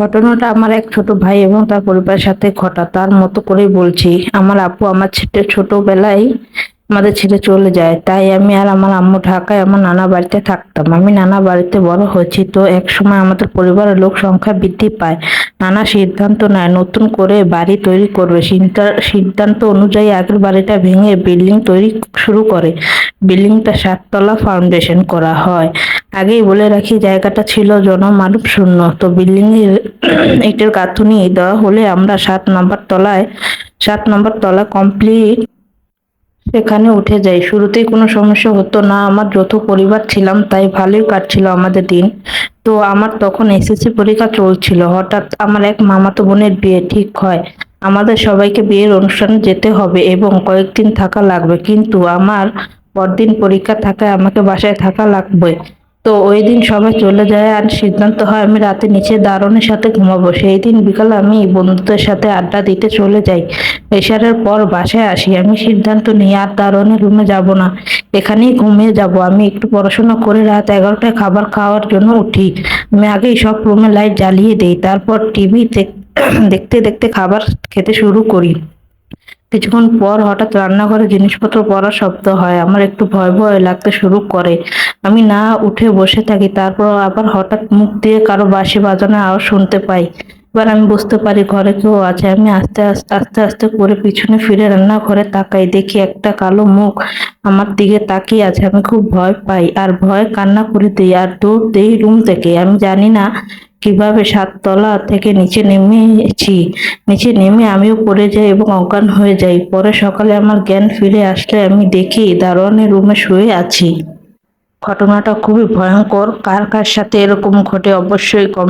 ঘটনাটা আমার এক ছোট ভাই এবং তার পরিবারের সাথে ঘটা, তার মতো করেই বলছি। আমার আপু আমার ছেলে ছোটবেলায় আমাদের ছেলে চলে যায়, তাই আমি আর আমার আম্মু ঢাকায় আমার নানা বাড়িতে থাকতাম। আমি নানা বাড়িতে বড় হয়েছি তো এক সময় আমাদের পরিবারের লোক সংখ্যা বৃদ্ধি পায়। নানা সিদ্ধান্ত নেয়, নতুন করে বাড়ি তৈরি করবে। সিদ্ধান্ত- সিদ্ধান্ত অনুযায়ী আগের বাড়িটা ভেঙে বিল্ডিং তৈরি শুরু করে। বিল্ডিংটা সাততলা ফাউন্ডেশন করা হয়। আগেই বলে রাখি, জায়গাটা ছিল জনমানব শূন্য। তো বিল্ডিং এর ইটের গাঁথুনি দেওয়া হলে আমরা সাত নম্বর তলায়, সাত নম্বর তলা কমপ্লিট সেখানে উঠে যাই। শুরুতেই কোনো সমস্যা হতো না। আমার যৌথ পরিবার ছিলাম, তাই ভালোই কাটছিল আমাদের দিন। তো আমার তখন এসএসসি পরীক্ষা চলছিল। হঠাৎ আমার এক মামাতো বোনের বিয়ে ঠিক হয়। আমাদের সবাইকে বিয়ের অনুষ্ঠানে যেতে হবে এবং কয়েকদিন থাকা লাগবে। কিন্তু আমার পরদিন পরীক্ষা থাকায় আমাকে বাসায় থাকা লাগবে। তো ওই দিন সবাই চলে যায় আর সিদ্ধান্ত হয় আমি রাতে নিচে দারুণের সাথে ঘুমাবো। সেই দিন বিকালে আমি বন্ধুদের সাথে আড্ডা দিতে চলে যাই। এশারের পর বাসায় আসি। আমি সিদ্ধান্ত নিই আর দারুণের রুমে যাব না। এখানেই ঘুমিয়ে যাব। আমি একটু পড়াশোনা করে রাত এগারোটায় খাবার খাওয়ার জন্য উঠি। আমি আগেই সব রুমে লাইট জ্বালিয়ে দিই। তারপর টিভি দেখতে দেখতে খাবার খেতে শুরু করি। কিছুক্ষণ পর হঠাৎ রান্নাঘরে জিনিসপত্র পড়ার শব্দ হয়। আমার একটু ভয় ভয় লাগতে শুরু করে। আমি না উঠে বসে থাকি, তারপর আবার হঠাৎ মুখ দিয়ে কারও বাসি বাজানো আওয়াজ শুনতে পাই। এবার আমি বুঝতে পারি ঘরে কেউ আছে। আমি আস্তে আস্তে আস্তে আস্তে করে পিছনে ফিরে রান্নাঘরে তাকাই। দেখি একটা কালো মুখ আমার দিকে তাকিয়ে আছে। আমি খুব ভয় পাই আর ভয় কান্না করে দিই আর দৌড় দিই রুম থেকে। আমি জানি না কীভাবে সাততলা থেকে নিচে নেমেছি। নিচে নেমে আমিও পড়ে যাই এবং অজ্ঞান হয়ে যাই। পরে সকালে আমার জ্ঞান ফিরে আসলে আমি দেখি দারোয়ানের রুমে শুয়ে আছি। ঘটনাটা খুবই ভয়ঙ্কর। কার কার সাথে এরকম ঘটে অবশ্যই কম